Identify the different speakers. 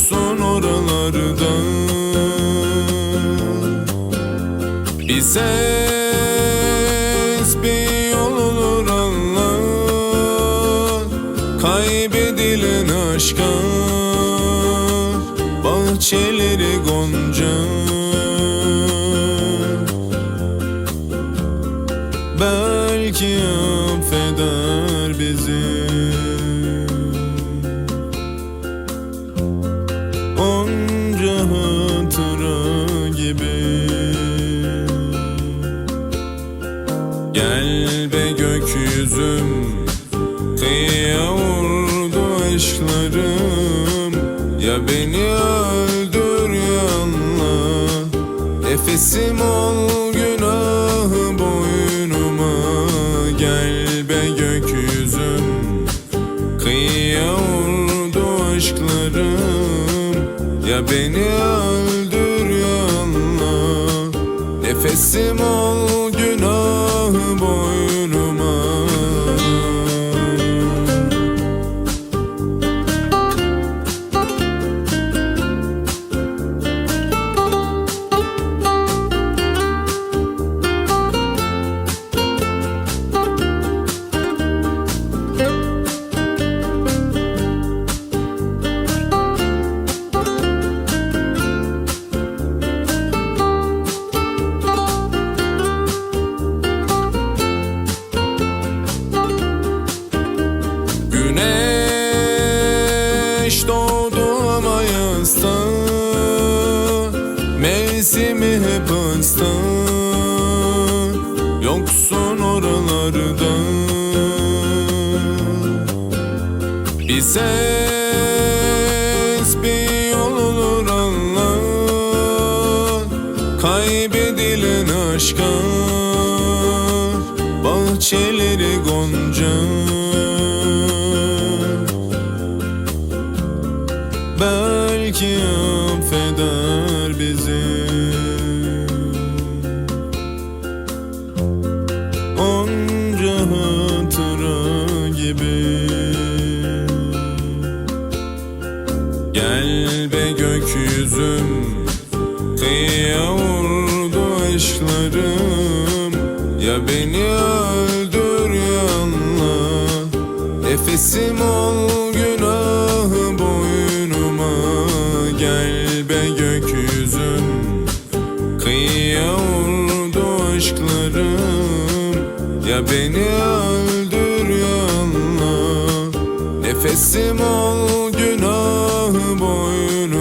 Speaker 1: olursun oralarda. Bize bir yol olur Allah. Kaybedilen aşka Bahçeleri gonca. Belki affeder bizi. Gel be gökyüzüm Kıyıya vurdu aşklarım. Ya beni öldür ya Allah Nefesim ol günahı boynuma. Gel be gökyüzüm Kıyıya vurdu aşklarım. Ya beni öldür ya Allah Nefesim ol günahı Mevsimi hep hasta Yoksun oralarda. Bir ses bir yol olur Allah. Kaybedilen aşka. Bahçeleri gonca. Belki affeder bizi Gel be gökyüzüm Kıyıya vurdu aşklarım. Ya beni öldür ya Allah Nefesim ol günahı boynuma. Gel be gökyüzüm Kıyıya vurdu aşklarım. Ya beni öldür ya Allah Nefesim ol boyunu